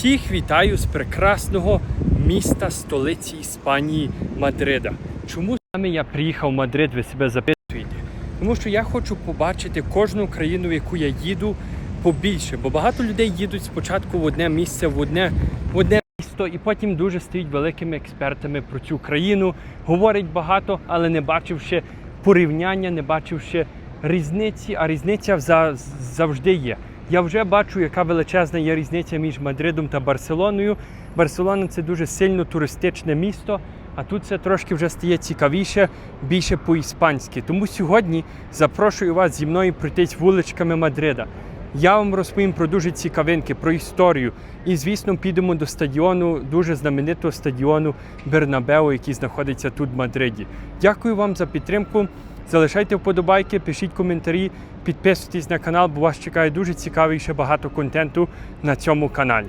Всіх вітаю з прекрасного міста столиці Іспанії Мадрида. Чому саме я приїхав в Мадрид, ви себе запитуєте? Тому що я хочу побачити кожну країну, в яку я їду, побільше. Бо багато людей їдуть спочатку в одне місце, в одне, в одне місто, і потім дуже стають великими експертами про цю країну. Говорять багато, але не бачивши порівняння, не бачивши різниці, а різниця за- завжди є. Я вже бачу, яка величезна є різниця між Мадридом та Барселоною. Барселона це дуже сильно туристичне місто, а тут це трошки вже стає цікавіше, більше по-іспанськи. Тому сьогодні запрошую вас зі мною пройтись вуличками Мадрида. Я вам розповім про дуже цікавинки, про історію. І, звісно, підемо до стадіону, дуже знаменитого стадіону Бернабеу, який знаходиться тут в Мадриді. Дякую вам за підтримку. Залишайте вподобайки, пишіть коментарі, підписуйтесь на канал, бо вас чекає дуже цікавий ще багато контенту на цьому каналі.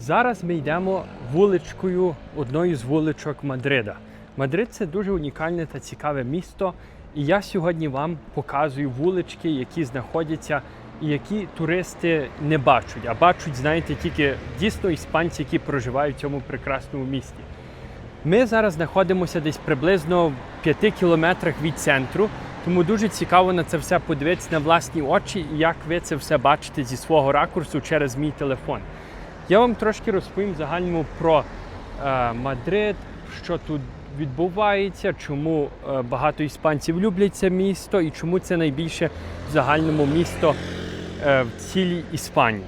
Зараз ми йдемо вуличкою, одною з вуличок Мадрида. Мадрид це дуже унікальне та цікаве місто. І я сьогодні вам показую вулички, які знаходяться і які туристи не бачать, а бачать, знаєте, тільки дійсно іспанці, які проживають в цьому прекрасному місті. Ми зараз знаходимося десь приблизно в 5 кілометрах від центру, тому дуже цікаво на це все подивитися на власні очі і як ви це все бачите зі свого ракурсу через мій телефон. Я вам трошки розповім загальному про е, Мадрид, що тут відбувається, чому е, багато іспанців люблять це місто і чому це найбільше в загальному місто в цілій Іспанії.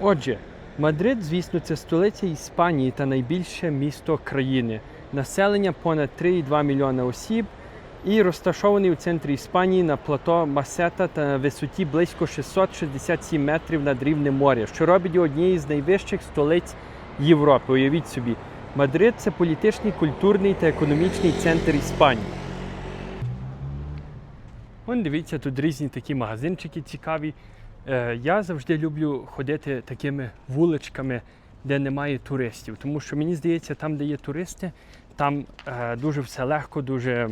Отже, Мадрид, звісно, це столиця Іспанії та найбільше місто країни. Населення понад 3,2 мільйона осіб і розташований у центрі Іспанії на плато Масета та на висоті близько 667 метрів над рівнем моря, що робить його однією з найвищих столиць Європи. Уявіть собі, Мадрид це політичний, культурний та економічний центр Іспанії. Вон дивіться, тут різні такі магазинчики цікаві. Е, я завжди люблю ходити такими вуличками, де немає туристів. Тому що мені здається, там, де є туристи, там е, дуже все легко, дуже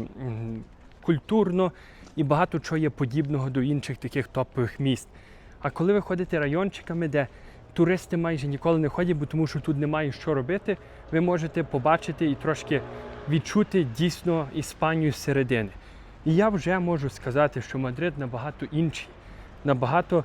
культурно і багато чого є подібного до інших таких топових міст. А коли ви ходите райончиками, де туристи майже ніколи не ходять, бо тому що тут немає що робити, ви можете побачити і трошки відчути дійсно Іспанію зсередини. І я вже можу сказати, що Мадрид набагато інший, набагато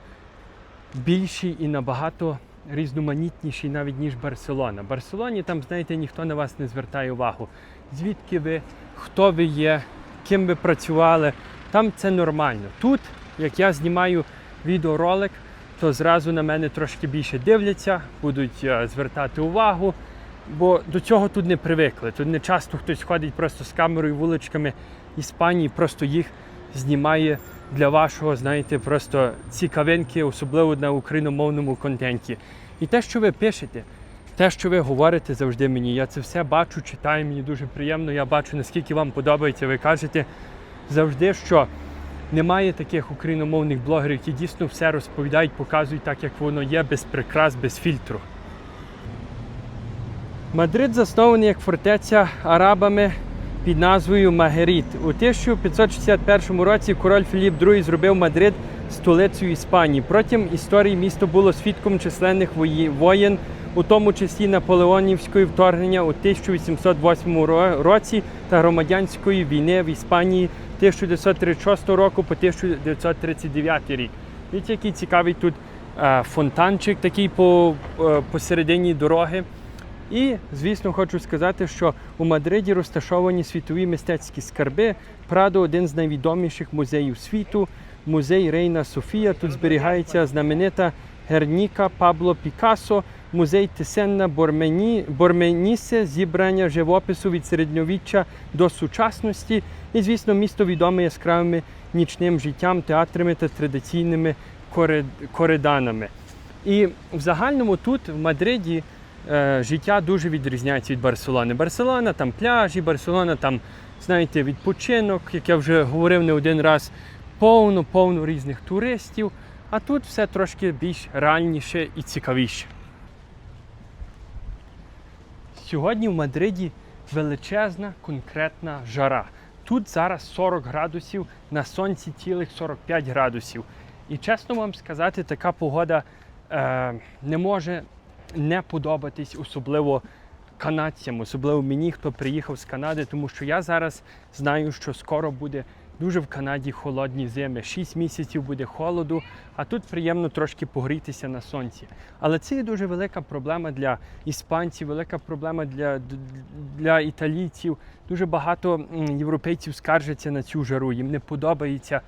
більший і набагато різноманітніший навіть ніж Барселона. В Барселоні там, знаєте, ніхто на вас не звертає увагу. Звідки ви, хто ви є, ким ви працювали. Там це нормально. Тут, як я знімаю відеоролик, то зразу на мене трошки більше дивляться, будуть е, звертати увагу. Бо до цього тут не привикли. Тут не часто хтось ходить просто з камерою вуличками Іспанії, просто їх знімає для вашого, знаєте, просто цікавинки, особливо на україномовному контенті. І те, що ви пишете, те, що ви говорите завжди мені, я це все бачу, читаю, мені дуже приємно. Я бачу, наскільки вам подобається. Ви кажете завжди, що немає таких україномовних блогерів, які дійсно все розповідають, показують так, як воно є, без прикрас, без фільтру. Мадрид заснований як фортеця арабами під назвою Магеріт. У 1561 році король Філіп II зробив Мадрид столицею Іспанії. Протягом історії місто було свідком численних воєн, у тому числі наполеонівської вторгнення у 1808 ро- році та громадянської війни в Іспанії 1936 року по 1939 рік. Дивіться, який цікавий тут е, фонтанчик такий е, посередині дороги. І, звісно, хочу сказати, що у Мадриді розташовані світові мистецькі скарби. Прадо один з найвідоміших музеїв світу. Музей Рейна Софія. Тут зберігається знаменита Герніка Пабло Пікассо, музей Тисенна Бормені, Борменісе, зібрання живопису від середньовіччя до сучасності. І, звісно, місто відоме яскравими нічним життям, театрами та традиційними корид- кориданами. І в загальному тут, в Мадриді, життя дуже відрізняється від Барселони. Барселона там пляжі, Барселона там, знаєте, відпочинок, як я вже говорив не один раз, повно, повно різних туристів. А тут все трошки більш реальніше і цікавіше. Сьогодні в Мадриді величезна конкретна жара. тут зараз 40 градусів, на сонці цілих 45 градусів. І чесно вам сказати, така погода е, не може не подобатись, особливо канадцям, особливо мені, хто приїхав з Канади, тому що я зараз знаю, що скоро буде дуже в Канаді холодні зими. 6 місяців буде холоду, а тут приємно трошки погрітися на сонці. Але це є дуже велика проблема для іспанців, велика проблема для, для італійців. Дуже багато європейців скаржаться на цю жару. Їм не подобається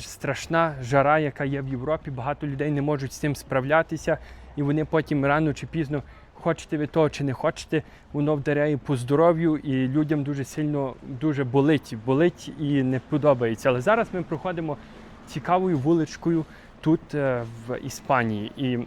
страшна жара, яка є в Європі. Багато людей не можуть з цим справлятися, і вони потім рано чи пізно, хочете ви того чи не хочете, воно вдаряє по здоров'ю, і людям дуже сильно дуже болить, болить і не подобається. Але зараз ми проходимо цікавою вуличкою тут е, в Іспанії. І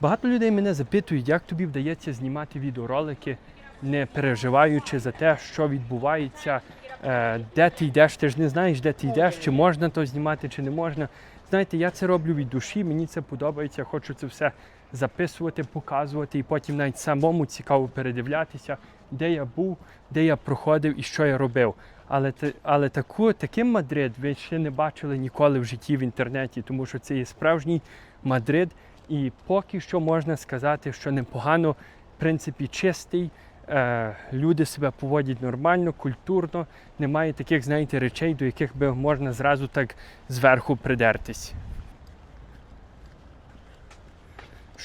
багато людей мене запитують, як тобі вдається знімати відеоролики, не переживаючи за те, що відбувається, е, де ти йдеш, ти ж не знаєш, де ти йдеш, чи можна то знімати, чи не можна. Знаєте, я це роблю від душі, мені це подобається, хочу це все записувати, показувати і потім навіть самому цікаво передивлятися, де я був, де я проходив і що я робив. Але, але таку, таким Мадрид ви ще не бачили ніколи в житті в інтернеті, тому що це є справжній Мадрид. І поки що можна сказати, що непогано, в принципі, чистий. Е, люди себе поводять нормально, культурно, немає таких, знаєте, речей, до яких би можна зразу так зверху придертись.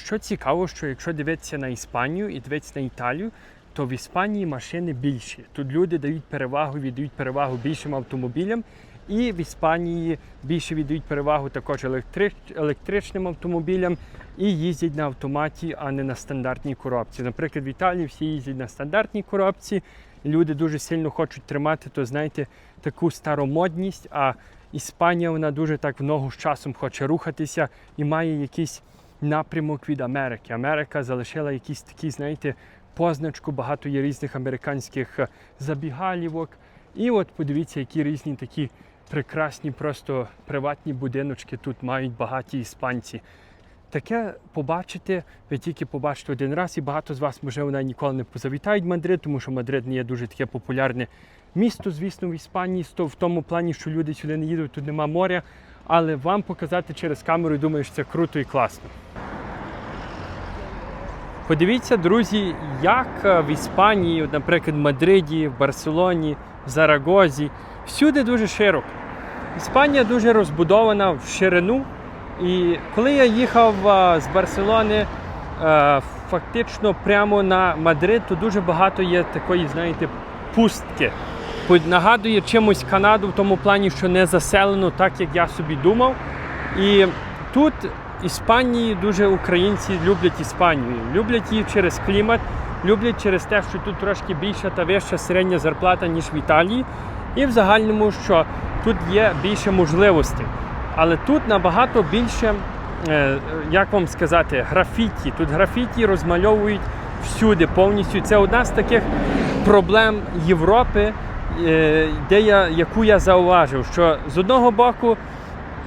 Що цікаво, що якщо дивитися на Іспанію і дивитися на Італію, то в Іспанії машини більші. Тут люди дають перевагу, віддають перевагу більшим автомобілям, і в Іспанії більше віддають перевагу також електрич, електричним автомобілям і їздять на автоматі, а не на стандартній коробці. Наприклад, в Італії всі їздять на стандартній коробці. Люди дуже сильно хочуть тримати, то знаєте, таку старомодність. А Іспанія вона дуже так в ногу з часом хоче рухатися і має якийсь напрямок від Америки. Америка залишила якісь такі, знаєте, позначку. Багато є різних американських е, забігалівок. І от подивіться, які різні такі прекрасні, просто приватні будиночки тут мають багаті іспанці. Таке побачите, ви тільки побачите один раз, і багато з вас, можливо, навіть ніколи не позавітають Мадрид, тому що Мадрид не є дуже таке популярне місто, звісно, в Іспанії, в тому плані, що люди сюди не їдуть, тут нема моря. Але вам показати через камеру, думаю, що це круто і класно. Подивіться, друзі, як е, в Іспанії, наприклад, в Мадриді, в Барселоні, в Зарагозі, всюди дуже широко. Іспанія дуже розбудована в ширину. І коли я їхав е, з Барселони е, фактично прямо на Мадрид, то дуже багато є такої, знаєте, пустки. Нагадує чимось Канаду в тому плані, що не заселено так, як я собі думав. І тут Іспанії дуже українці люблять Іспанію. Люблять її через клімат, люблять через те, що тут трошки більша та вища середня зарплата, ніж в Італії. І в загальному, що тут є більше можливостей. Але тут набагато більше, е, як вам сказати, графіті. Тут графіті розмальовують всюди повністю. Це одна з таких проблем Європи, де я, яку я зауважив, що з одного боку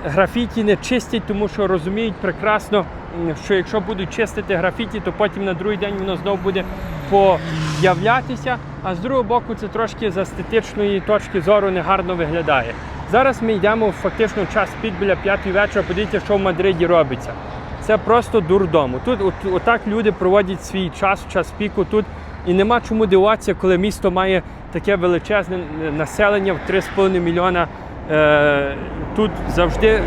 графіті не чистять, тому що розуміють прекрасно, що якщо будуть чистити графіті, то потім на другий день воно знову буде появлятися. А з другого боку, це трошки з естетичної точки зору негарно виглядає. Зараз ми йдемо фактично час пік біля п'ятої вечора. Подивіться, що в Мадриді робиться. Це просто дурдому. Тут от, отак люди проводять свій час, час піку тут. І нема чому дивуватися, коли місто має таке величезне населення в 3,5 мільйона. Е, тут завжди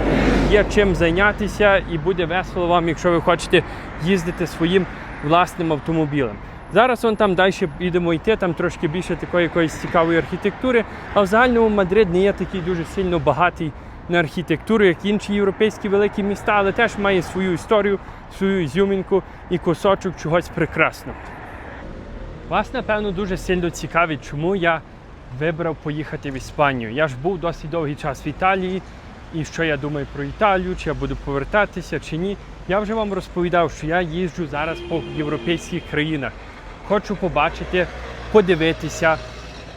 є чим зайнятися і буде весело вам, якщо ви хочете їздити своїм власним автомобілем. Зараз вон там далі їдемо йти, там трошки більше такої якоїсь цікавої архітектури. А в загальному Мадрид не є такий дуже сильно багатий на архітектуру, як інші європейські великі міста, але теж має свою історію, свою ізюмінку і кусочок чогось прекрасного. Вас, напевно, дуже сильно цікавить, чому я вибрав поїхати в Іспанію. Я ж був досить довгий час в Італії, і що я думаю про Італію, чи я буду повертатися, чи ні. Я вже вам розповідав, що я їжджу зараз по європейських країнах. Хочу побачити, подивитися,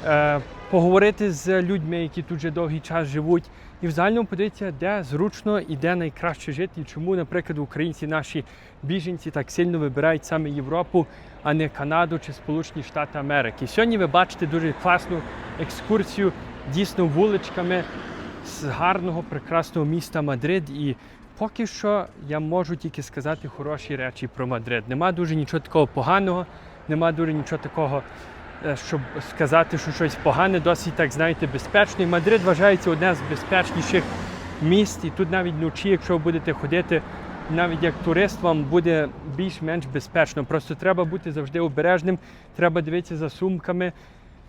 е, поговорити з людьми, які тут вже довгий час живуть, і в загальному подивитися, де зручно і де найкраще жити, і чому, наприклад, українці, наші біженці так сильно вибирають саме Європу, а не Канаду чи Сполучені Штати Америки. Сьогодні ви бачите дуже класну екскурсію дійсно вуличками з гарного, прекрасного міста Мадрид. І поки що я можу тільки сказати хороші речі про Мадрид. Нема дуже нічого такого поганого, нема дуже нічого такого, щоб сказати, що щось погане, досить так, знаєте, безпечний. Мадрид вважається одне з безпечніших міст, і тут навіть вночі, якщо ви будете ходити, навіть як турист, вам буде більш-менш безпечно. Просто треба бути завжди обережним, треба дивитися за сумками,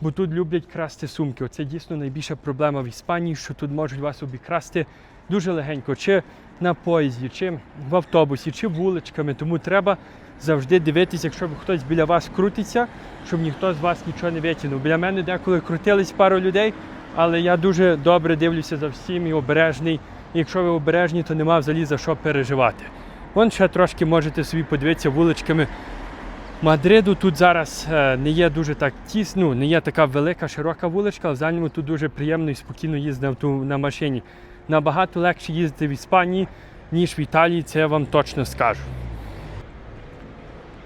бо тут люблять красти сумки. Оце дійсно найбільша проблема в Іспанії, що тут можуть вас обікрасти дуже легенько, чи на поїзді, чи в автобусі, чи вуличками. Тому треба завжди дивитися, якщо хтось біля вас крутиться, щоб ніхто з вас нічого не витягнув. Біля мене деколи крутились пару людей, але я дуже добре дивлюся за всім і обережний. І якщо ви обережні, то нема взагалі за що переживати. Вон ще трошки можете собі подивитися вуличками Мадриду. Тут зараз е, не є дуже так тісно, не є така велика, широка вуличка, але в загальному тут дуже приємно і спокійно їздити на машині. Набагато легше їздити в Іспанії, ніж в Італії, це я вам точно скажу.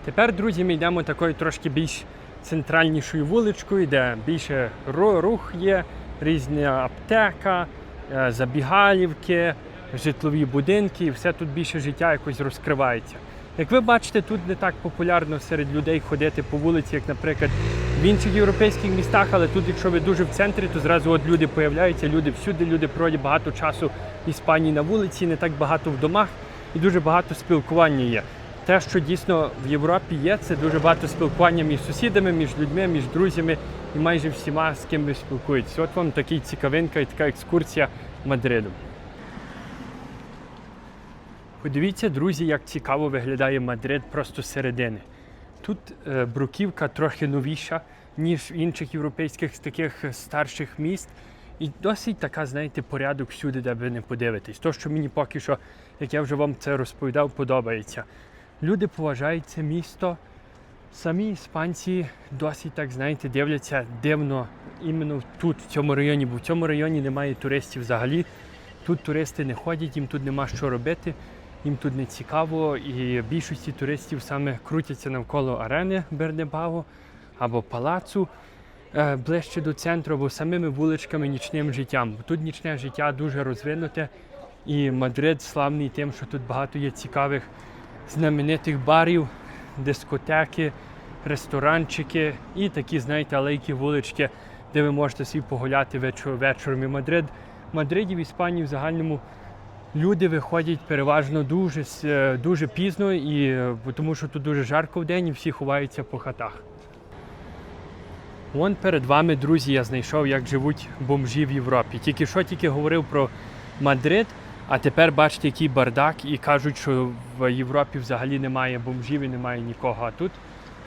Тепер, друзі, ми йдемо такою трошки більш центральнішою вуличкою, де більше рух є, різна аптека, е, забігалівки, житлові будинки, і все тут більше життя якось розкривається. Як ви бачите, тут не так популярно серед людей ходити по вулиці, як, наприклад, в інших європейських містах, але тут, якщо ви дуже в центрі, то зразу от люди появляються, люди всюди, люди проводять багато часу в Іспанії на вулиці, не так багато в домах і дуже багато спілкування є. Те, що дійсно в Європі є, це дуже багато спілкування між сусідами, між людьми, між друзями і майже всіма, з ким ви спілкуєтесь. От вам такий цікавинка і така екскурсія Мадридом. Подивіться, друзі, як цікаво виглядає Мадрид просто середини. Тут е, бруківка трохи новіша, ніж в інших європейських таких старших міст. І досить така, знаєте, порядок всюди, де ви не подивитесь. То, що мені поки що, як я вже вам це розповідав, подобається. Люди поважають це місто. Самі іспанці досить так, знаєте, дивляться дивно іменно тут, в цьому районі, бо в цьому районі немає туристів взагалі. Тут туристи не ходять, їм тут нема що робити, їм тут не цікаво. І більшості туристів саме крутяться навколо арени Бернебаго або палацу е, ближче до центру, або самими вуличками, нічним життям. Тут нічне життя дуже розвинуте. І Мадрид славний тим, що тут багато є цікавих знаменитих барів, дискотеки, ресторанчики і такі, знаєте, алейки, вулички, де ви можете собі погуляти вечором. І Мадрид, в Мадриді, в Іспанії в загальному люди виходять переважно дуже, е, дуже пізно, і, е, тому що тут дуже жарко в день і всі ховаються по хатах. Вон перед вами, друзі, я знайшов, як живуть бомжі в Європі. Тільки що тільки говорив про Мадрид, а тепер бачите, який бардак, і кажуть, що в Європі взагалі немає бомжів і немає нікого. А тут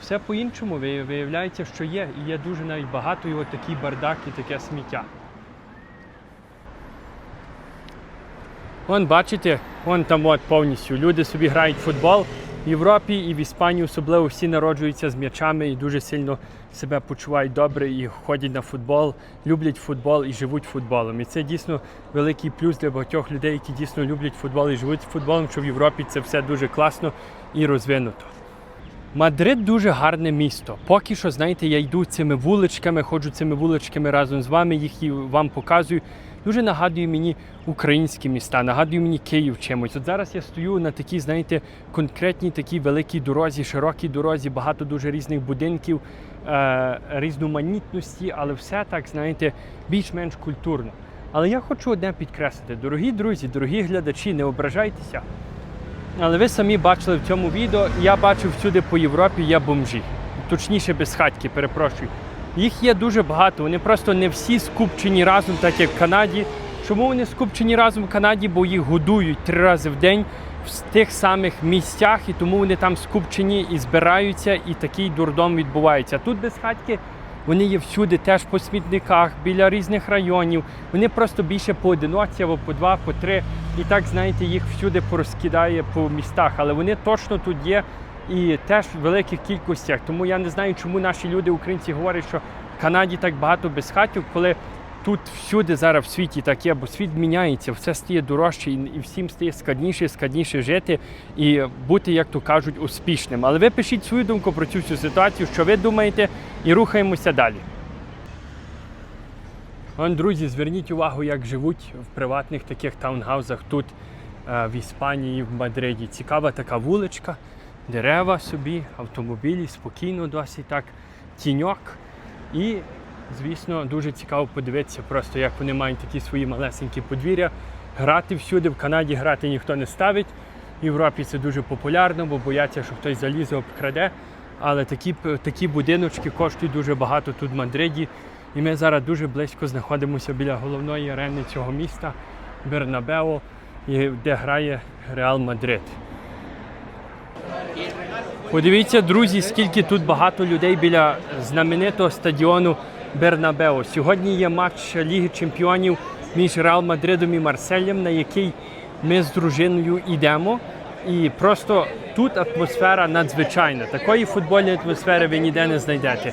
все по-іншому виявляється, що є. І є дуже навіть багато і от такий бардак і таке сміття. Вон бачите, вон там от повністю. Люди собі грають футбол в Європі і в Іспанії особливо всі народжуються з м'ячами і дуже сильно себе почувають добре і ходять на футбол, люблять футбол і живуть футболом. І це дійсно великий плюс для багатьох людей, які дійсно люблять футбол і живуть футболом, що в Європі це все дуже класно і розвинуто. Мадрид дуже гарне місто. Поки що, знаєте, я йду цими вуличками, ходжу цими вуличками разом з вами, їх і вам показую. Дуже нагадує мені українські міста, нагадує мені Київ чимось. От зараз я стою на такій, знаєте, конкретній такій великій дорозі, широкій дорозі, багато дуже різних будинків, е- різноманітності, але все так, знаєте, більш-менш культурно. Але я хочу одне підкреслити: дорогі друзі, дорогі глядачі, не ображайтеся. Але ви самі бачили в цьому відео, я бачу всюди по Європі є бомжі. Точніше, безхатьки, перепрошую. Їх є дуже багато, вони просто не всі скупчені разом, так як в Канаді. Чому вони скупчені разом в Канаді? Бо їх годують три рази в день в тих самих місцях, і тому вони там скупчені і збираються, і такий дурдом відбувається. Тут безхатьки вони є всюди, теж по смітниках, біля різних районів. Вони просто більше поодиноці або по два, по три. І так, знаєте, їх всюди порозкидає по містах. Але вони точно тут є і теж в великих кількостях. Тому я не знаю, чому наші люди, українці, говорять, що в Канаді так багато безхатів, коли тут всюди зараз в світі так є, бо світ міняється, все стає дорожче, і і всім стає складніше, складніше жити і бути, як то кажуть, успішним. Але ви пишіть свою думку про цю всю ситуацію, що ви думаєте, і рухаємося далі. Вон, друзі, зверніть увагу, як живуть в приватних таких таунгаузах тут е, в Іспанії, в Мадриді. Цікава така вуличка, дерева собі, автомобілі, спокійно, досить так, тіньок. І, звісно, дуже цікаво подивитися, просто як вони мають такі свої малесенькі подвір'я. Грати всюди, в Канаді грати ніхто не ставить. В Європі це дуже популярно, бо бояться, що хтось залізе, обкраде. Але такі, такі будиночки коштують дуже багато тут в Мадриді. І ми зараз дуже близько знаходимося біля головної арени цього міста Бернабео, де грає Реал Мадрид. Подивіться, друзі, скільки тут багато людей біля знаменитого стадіону Бернабео. Сьогодні є матч Ліги Чемпіонів між Реал Мадридом і Марселем, на який ми з дружиною йдемо. І просто тут атмосфера надзвичайна. Такої футбольної атмосфери ви ніде не знайдете.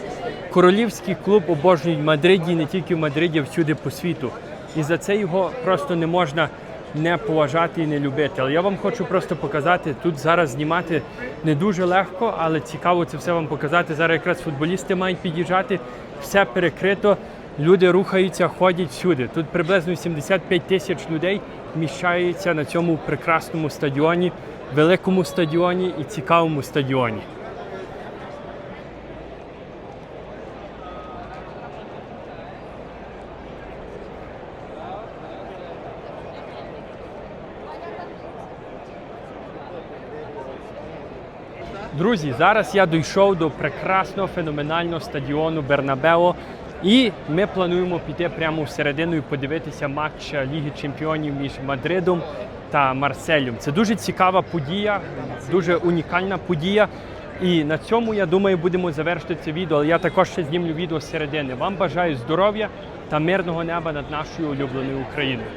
Королівський клуб обожнюють в Мадриді, не тільки в Мадриді, а всюди по світу. І за це його просто не можна не поважати і не любити. Але я вам хочу просто показати, тут зараз знімати не дуже легко, але цікаво це все вам показати. Зараз якраз футболісти мають під'їжджати, все перекрито, люди рухаються, ходять всюди. Тут приблизно 75 тисяч людей вміщаються на цьому прекрасному стадіоні, великому стадіоні і цікавому стадіоні. Друзі, зараз я дійшов до прекрасного феноменального стадіону Бернабео. І ми плануємо піти прямо всередину і подивитися матч Ліги Чемпіонів між Мадридом та Марселем. Це дуже цікава подія, дуже унікальна подія. І на цьому, я думаю, будемо завершити це відео. Але я також ще знімлю відео з середини. Вам бажаю здоров'я та мирного неба над нашою улюбленою Україною.